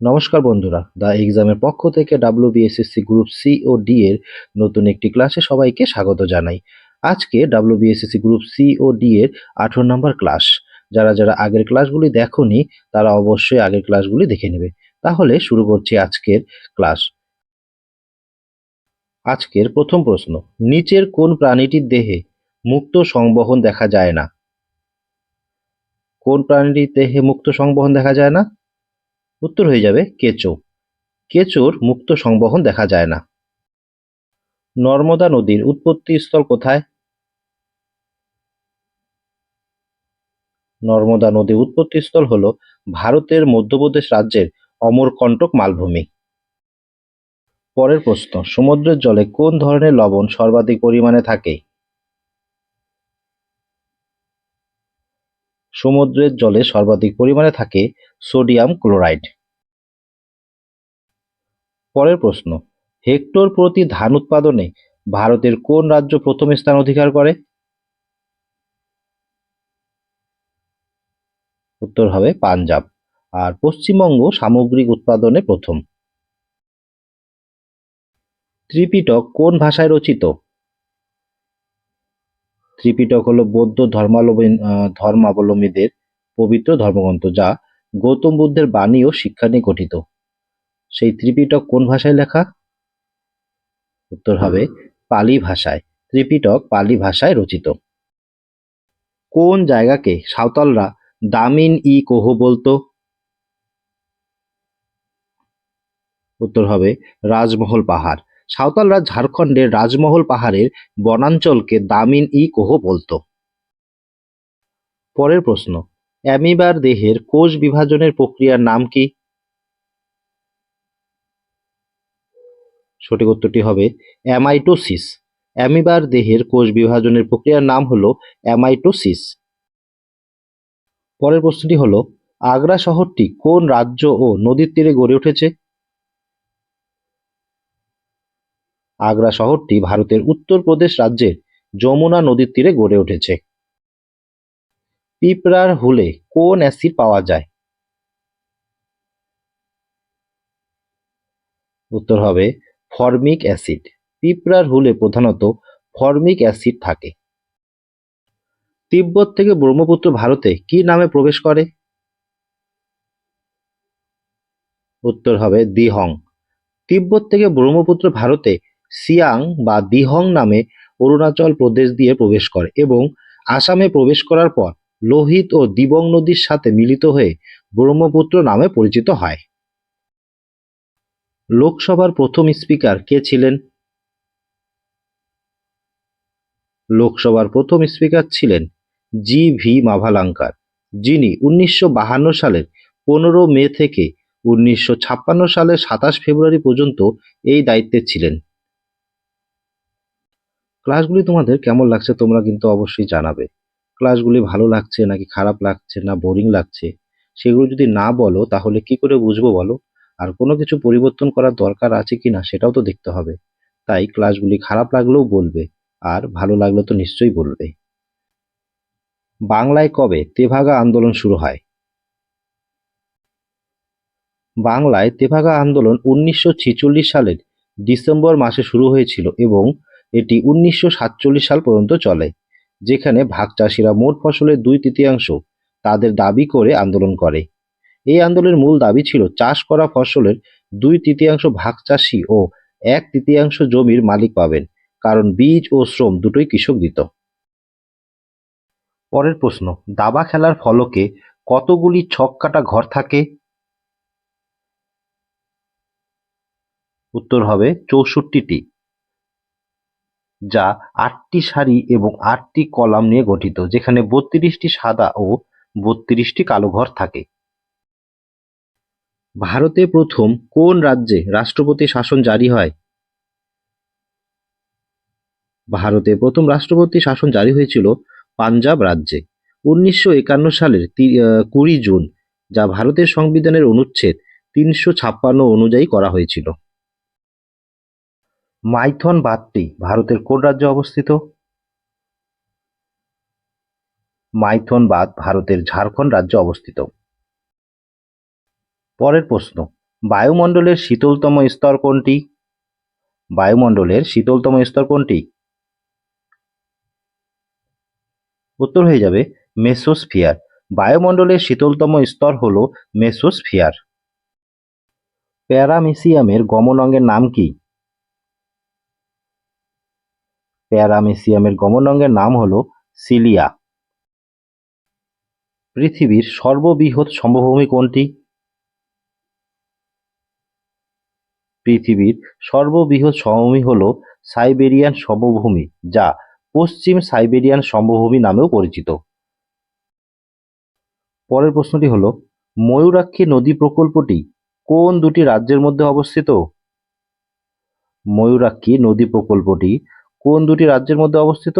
নমস্কার বন্ধুরা, দ্য এক্সামের পক্ষ থেকে ডাব্লিউ বিএসএসসি গ্রুপ সি ও ডি এর নতুন একটি ক্লাসে সবাইকে স্বাগত জানাই। আজকে ডাব্লিউ বিএসএসসি গ্রুপ সি ও ডি এর আঠেরো নম্বর ক্লাস। যারা যারা আগের ক্লাসগুলি দেখোনি, তারা অবশ্যই আগের ক্লাসগুলি দেখে নেবে। তাহলে শুরু করছি আজকের ক্লাস। আজকের প্রথম প্রশ্ন, নিচের কোন প্রাণীটির দেহে মুক্ত সংবহন দেখা যায় না? কোন প্রাণীটির দেহে মুক্ত সংবহন দেখা যায় না? উত্তর হয়ে যাবে কেঁচো। কেঁচোর মুক্ত সংবহন দেখা যায় না। নর্মদা নদীর উৎপত্তি স্থল কোথায়? নর্মদা নদীর উৎপত্তি স্থল হল ভারতের মধ্যপ্রদেশ রাজ্যের অমরকন্টক মালভূমি। পরের প্রশ্ন, সমুদ্রের জলে কোন ধরনের লবণ সর্বাধিক পরিমাণে থাকে? সমুদ্রের জলে সর্বাধিক পরিমাণে থাকে সোডিয়াম ক্লোরাইড। পরের প্রশ্ন, হেক্টর প্রতি ধান উৎপাদনে ভারতের কোন রাজ্য প্রথম স্থান অধিকার করে? উত্তর হবে পাঞ্জাব। আর পশ্চিমবঙ্গ সামগ্রিক উৎপাদনে প্রথম। ত্রিপিটক কোন ভাষায় রচিত? ত্রিপিটক হলো বৌদ্ধ ধর্মাবলম্বী ধর্মাবলম্বীদের পবিত্র ধর্মগ্রন্থ যা গৌতম বুদ্ধের বাণী ও শিক্ষা নিয়ে গঠিত। সেই ত্রিপিটক কোন ভাষায় লেখা? উত্তর হবে পালি ভাষায়। ত্রিপিটক পালি ভাষায় রচিত। কোন জায়গাকে সাঁওতালরা দামিন ই কোহ বলতো? উত্তর হবে রাজমহল পাহাড়। সাঁওতালরা ঝাড়খণ্ডের রাজমহল পাহাড়ের বনাঞ্চলকে দামিন ই কোহ বলতো। পরের প্রশ্ন অ্যামিবার দেহের কোষ বিভাজনের প্রক্রিয়ার নাম কি? সঠিক উত্তরটি হবে অ্যামাইটোসিস অ্যামিবার দেহের কোষ বিভাজনের প্রক্রিয়ার নাম হল অ্যামাইটোসিস পরের প্রশ্নটি হলো, আগ্রা শহরটি কোন রাজ্য ও নদীর তীরে গড়ে উঠেছে? আগ্রা শহরটি ভারতের উত্তরপ্রদেশ রাজ্যের যমুনা নদীর তীরে গড়ে উঠেছে। পিঁপড়ার হুলে কোন অ্যাসিড পাওয়া যায়? উত্তর হবে ফর্মিক অ্যাসিড। পিঁপড়ার হুলে প্রধানত ফর্মিক অ্যাসিড থাকে। তিব্বত থেকে ব্রহ্মপুত্র ভারতে কি নামে প্রবেশ করে? উত্তর হবে দিহং। তিব্বত থেকে ব্রহ্মপুত্র ভারতে সিয়াং বা দিহং নামে অরুণাচল প্রদেশ দিয়ে প্রবেশ করে এবং আসামে প্রবেশ করার পর লোহিত ও দিবং নদীর সাথে মিলিত হয়ে ব্রহ্মপুত্র নামে পরিচিত হয়। লোকসভার প্রথম স্পিকার কে ছিলেন? লোকসভার প্রথম স্পিকার ছিলেন জি ভি মাভালাঙ্কার, যিনি উনিশশো সালের পনেরো মে থেকে উনিশশো ছাপ্পান্ন সালের সাতাশ ফেব্রুয়ারি পর্যন্ত এই দায়িত্বে ছিলেন। ক্লাসগুলি তোমাদের কেমন লাগছে তোমরা কিন্তু অবশ্যই জানাবে। ক্লাসগুলি ভালো লাগছে নাকি খারাপ লাগছে না বোরিং লাগছে? সেগুলো যদি না বলো তাহলে কি করে বুঝব বলো? আর কোনো কিছু পরিবর্তন করার দরকার আছে কি না সেটাও তো দেখতে হবে। তাই ক্লাসগুলি খারাপ লাগলেও বলবে, আর ভালো লাগলে তো নিশ্চয়ই বলবে। বাংলায় কবে তেভাগা আন্দোলন শুরু হয়? বাংলায় তেভাগা আন্দোলন উনিশশো ছেচল্লিশ সালের ডিসেম্বর মাসে শুরু হয়েছিল এবং এটি উনিশশো সাতচল্লিশ সাল পর্যন্ত চলে, যেখানে ভাগ চাষিরা মোট ফসলের দুই তৃতীয়াংশ তাদের দাবি করে আন্দোলন করে। এই আন্দোলনের মূল দাবি ছিল চাষ করা ফসলের দুই তৃতীয়াংশ ভাগ চাষি ও এক তৃতীয়াংশ জমির মালিক পাবেন, কারণ বীজ ও শ্রম দুটোই কৃষক দিত। পরের প্রশ্ন, দাবা খেলার ফলকে কতগুলি ছক কাটা ঘর থাকে? উত্তর হবে চৌষট্টিটি, যা আটটি সারি এবং আটটি কলাম নিয়ে গঠিত, যেখানে বত্রিশটি সাদা ও বত্রিশটি কালো ঘর থাকে। ভারতে প্রথম কোন রাজ্যে রাষ্ট্রপতি শাসন জারি হয়? ভারতে প্রথম রাষ্ট্রপতি শাসন জারি হয়েছিল পাঞ্জাব রাজ্যে। উনিশশো একান্ন সালের কুড়ি জুন, যা ভারতের সংবিধানের অনুচ্ছেদ তিনশো ছাপ্পান্ন অনুযায়ী করা হয়েছিল। মাইথন বাঁধটি ভারতের কোন রাজ্যে অবস্থিত? মাইথন বাঁধ ভারতের ঝাড়খণ্ড রাজ্যে অবস্থিত। পরের প্রশ্ন, বায়ুমণ্ডলের শীতলতম স্তর কোনটি? বায়ুমণ্ডলের শীতলতম স্তর কোনটি? উত্তর হয়ে যাবে, মেসোস্ফিয়ার। বায়ুমণ্ডলের শীতলতম স্তর হল মেসোস্ফিয়ার। প্যারামেসিয়ামের গমন অঙ্গের নাম কি? প্যারামেসিয়ামের গমন অঙ্গের নাম হল সিলিয়া। পৃথিবীর সর্ববৃহৎ সমভূমি কোনটি? পৃথিবীর সর্ববৃহৎ সমভূমি হল সাইবেরিয়ান সমভূমি, যা পশ্চিম সাইবেরিয়ান সমভূমি নামেও পরিচিত। পরের প্রশ্নটি হল, ময়ূরাক্ষী নদী প্রকল্পটি কোন দুটি রাজ্যের মধ্যে অবস্থিত? ময়ূরাক্ষী নদী প্রকল্পটি কোন দুটি রাজ্যের মধ্যে অবস্থিত?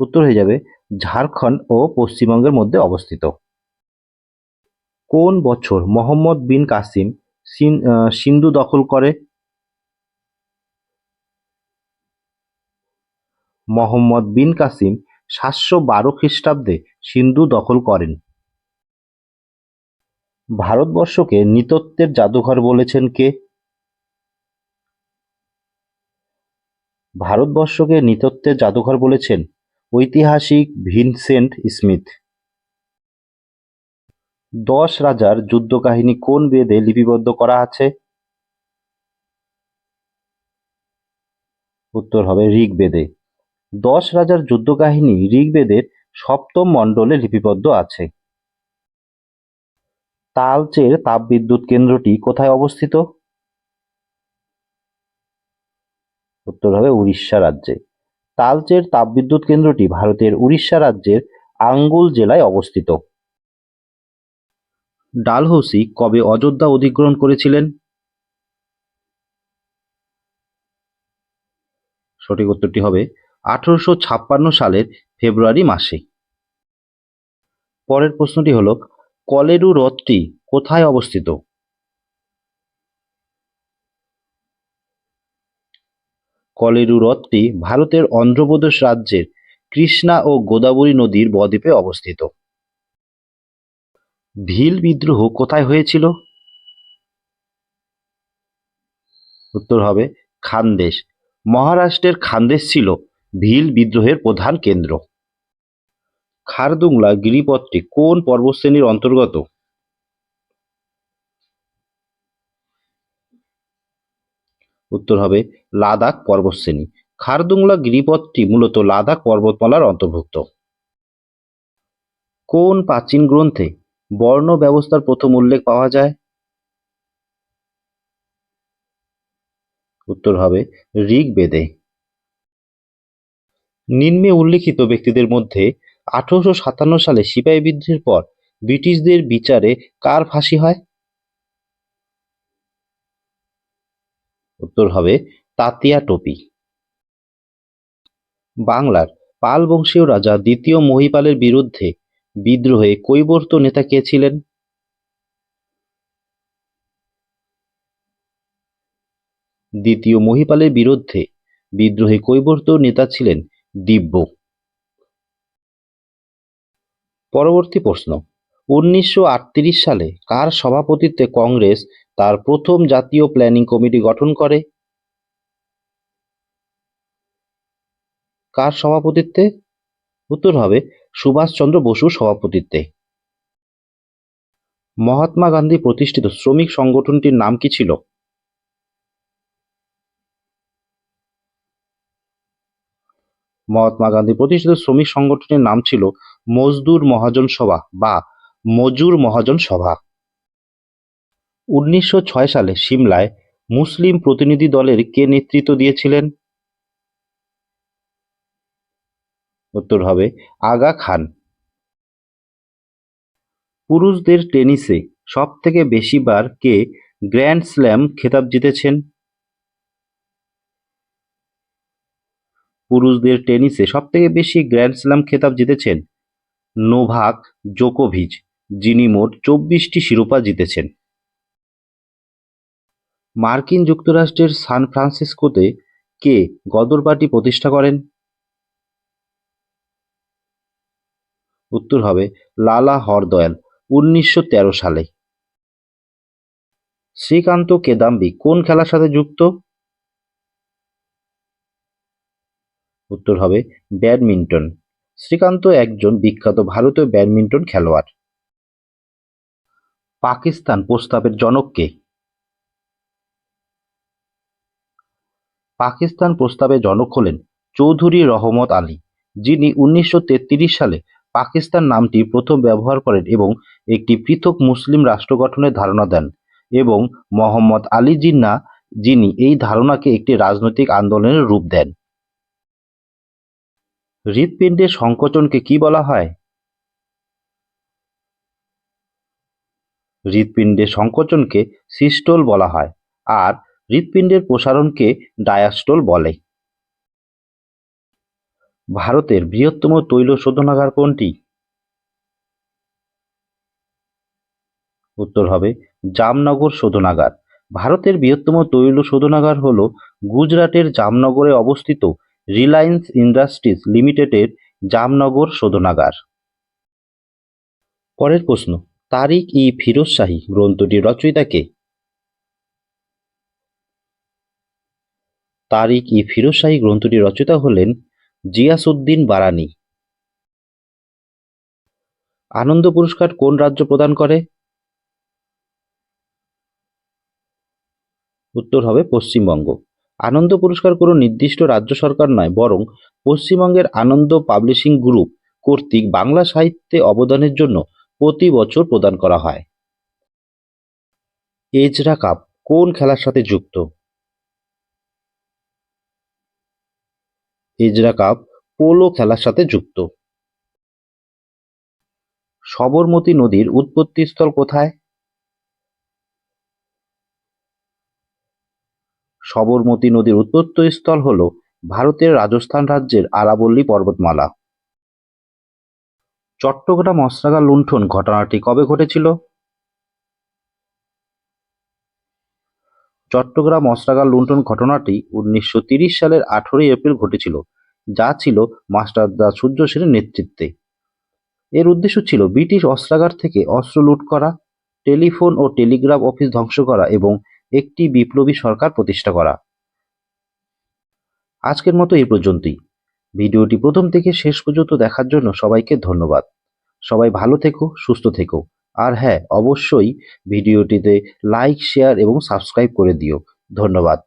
উত্তর হয়ে যাবে, ঝাড়খণ্ড ও পশ্চিমবঙ্গের মধ্যে অবস্থিত। কোন বছর মোহাম্মদ বিন কাসিম সিন্ধু দখল করে। মোহাম্মদ বিন কাসিম সাতশো বারো খ্রিস্টাব্দে সিন্ধু দখল করেন। ভারতবর্ষকে নৃতত্ত্বের জাদুঘর বলেছেন কে? ভারতবর্ষকে নৃতত্ত্বের জাদুঘর বলেছেন ঐতিহাসিক ভিনসেন্ট স্মিথ। দশ রাজার যুদ্ধকাহিনী কোন বেদে লিপিবদ্ধ করা আছে? উত্তর হবে ঋগ্বেদে। দশ রাজার যুদ্ধকাহিনী ঋগ্বেদের সপ্তম মণ্ডলে লিপিবদ্ধ আছে। তালচের তাপবিদ্যুৎ কেন্দ্রটি কোথায় অবস্থিত? উত্তর হবে উড়িষ্যা রাজ্যে। তালচের তাপবিদ্যুৎ কেন্দ্রটি ভারতের উড়িষ্যা রাজ্যের আঙ্গুল জেলায় অবস্থিত। ডালহৌসি কবে অযোধ্যা অধিগ্রহণ করেছিলেন? সঠিক উত্তরটি হবে আঠারোশো ছাপ্পান্ন সালের ফেব্রুয়ারি মাসে। পরের প্রশ্নটি হল, কলেরু হ্রদটি কোথায় অবস্থিত? কলেরু হ্রদটি ভারতের অন্ধ্রপ্রদেশ রাজ্যের কৃষ্ণা ও গোদাবরী নদীর বদ্বীপে অবস্থিত। ভিল বিদ্রোহ কোথায় হয়েছিল? উত্তর হবে খানদেশ। মহারাষ্ট্রের খানদেশ ছিল ভিল বিদ্রোহের প্রধান কেন্দ্র। খারদুংলা গিরিপথটি কোন পর্বতশ্রেণীর অন্তর্গত? উত্তর হবে লাদাখ পর্বতশ্রেণী খারদুংলা গিরিপথটি মূলত লাদাখ পর্বতমালার অন্তর্ভুক্ত। কোন প্রাচীন গ্রন্থে বর্ণ ব্যবস্থার প্রথম উল্লেখ পাওয়া যায়। উত্তর হবে ঋগ্বেদে। নিম্নে উল্লেখিত ব্যক্তিদের মধ্যে আঠারোশো সাতান্ন সালে সিপাহী বিদ্রোহের পর ব্রিটিশদের বিচারে কার ফাঁসি হয়? উত্তর হবে তাতিয়া টোপি। বাংলার পাল বংশীয় রাজা দ্বিতীয় মহিপালের বিরুদ্ধে বিদ্রোহে কৈবর্ত নেতা কে ছিলেন? দ্বিতীয় মহিপালের বিরুদ্ধে বিদ্রোহে কৈবর্ত নেতা ছিলেন দিব্য। পরবর্তী প্রশ্ন, উনিশশো আটত্রিশ সালে কার সভাপতিত্বে কংগ্রেস তার প্রথম জাতীয় প্ল্যানিং কমিটি গঠন করে? কার সভাপতিত্বে? উত্তর হবে সুভাষচন্দ্র বসুর সভাপতিত্বে। মহাত্মা গান্ধী প্রতিষ্ঠিত শ্রমিক সংগঠনটির নাম কি ছিল? মহাত্মা গান্ধী প্রতিষ্ঠিত শ্রমিক সংগঠনের নাম ছিল মজদুর মহাজন সভা বা মজুর মহাজন সভা। উনিশশো ছয় সালে সিমলায় মুসলিম প্রতিনিধি দলের কে নেতৃত্ব দিয়েছিলেন? উত্তর হবে, আগা খান। পুরুষদের টেনিসে সব থেকে বেশিবার কে গ্র্যান্ড স্ল্যাম খেতাব জিতেছেন? পুরুষদের টেনিসে সব থেকে বেশি গ্র্যান্ড স্ল্যাম খেতাব জিতেছেন নোভাক জোকোভিচ, যিনি মোট চব্বিশটি শিরোপা জিতেছেন। মার্কিন যুক্তরাষ্ট্রের সান ফ্রান্সিসকোতে কে গদর পার্টি প্রতিষ্ঠা করেন? উত্তর হবে লালা হরদয়াল, উনিশশো তেরো সালে। শ্রীকান্ত কেদাম্বি কোন খেলার সাথে যুক্ত? উত্তর হবে ব্যাডমিন্টন। শ্রীকান্ত একজন বিখ্যাত ভারতীয় ব্যাডমিন্টন খেলোয়াড়। পাকিস্তান প্রস্তাবের জনক কে? পাকিস্তান প্রস্তাবের জনক হলেন চৌধুরী রহমত আলী, যিনি উনিশশো তেত্রিশ সালে পাকিস্তান নামটি প্রথম ব্যবহার করেন এবং একটি পৃথক মুসলিম রাষ্ট্র গঠনের ধারণা দেন এবং মোহাম্মদ আলী জিন্নাহ যিনি এই ধারণাকে একটি রাজনৈতিক আন্দোলনের রূপ দেন। হৃৎপিণ্ডের সংকোচনকে কি বলা হয়? হৃৎপিণ্ডের সংকোচনকে সিস্টোল বলা হয়, আর হৃৎপিণ্ডের প্রসারণকে ডায়াস্টোল বলে। ভারতের বৃহত্তম তৈল শোধনাগার কোনটি? উত্তর হবে, জামনগর শোধনাগার। ভারতের বৃহত্তম তৈল শোধনাগার হল গুজরাটের জামনগরে অবস্থিত রিলায়েন্স ইন্ডাস্ট্রিজ লিমিটেডের জামনগর শোধনাগার। পরের প্রশ্ন, তারিক ই ফিরোজ শাহী গ্রন্থটির রচয়িতা কে? তারিক ই ফিরোজ শাহী গ্রন্থটির রচয়িতা হলেন জিয়াসউদ্দিন বারানি। আনন্দ পুরস্কার কোন রাজ্য প্রদান করে? উত্তর হবে পশ্চিমবঙ্গ। আনন্দ পুরস্কার কোনো নির্দিষ্ট রাজ্য সরকার নয়, বরং পশ্চিমবঙ্গের আনন্দ পাবলিশিং গ্রুপ কর্তৃক বাংলা সাহিত্যে অবদানের জন্য প্রতি বছর প্রদান করা হয়। এজরা কাপ, কোন খেলার সাথে যুক্ত? এজরা কাপ পোলো খেলার সাথে যুক্ত। সবরমতী নদীর উৎপত্তিস্থল কোথায়? সবরমতী নদীর উৎপত্তিস্থল হল ভারতের রাজস্থান রাজ্যের আরাবল্লী পর্বতমালা। চট্টগ্রাম অস্ত্রাগার লুণ্ঠন ঘটনাটি কবে ঘটেছিল? চট্টগ্রাম অস্ত্রাগার লুণ্ঠন ঘটনাটি উনিশশো সালের আঠেরোই এপ্রিল ঘটেছিল, যা ছিল মাস্টারদা সূর্য সেনের নেতৃত্বে। এর উদ্দেশ্য ছিল ব্রিটিশ অস্ত্রাগার থেকে অস্ত্র লুট করা, টেলিফোন ও টেলিগ্রাফ অফিস ধ্বংস করা এবং একটি বিপ্লবী সরকার প্রতিষ্ঠা করা। আজকের মতো এই পর্যন্তই। ভিডিওটি প্রথম থেকে শেষ পর্যন্ত দেখার জন্য সবাইকে ধন্যবাদ। সবাই ভালো থেকো, সুস্থ থেকো। আর হ্যাঁ অবশ্যই ভিডিওটিতে লাইক শেয়ার এবং সাবস্ক্রাইব করে দিও। ধন্যবাদ।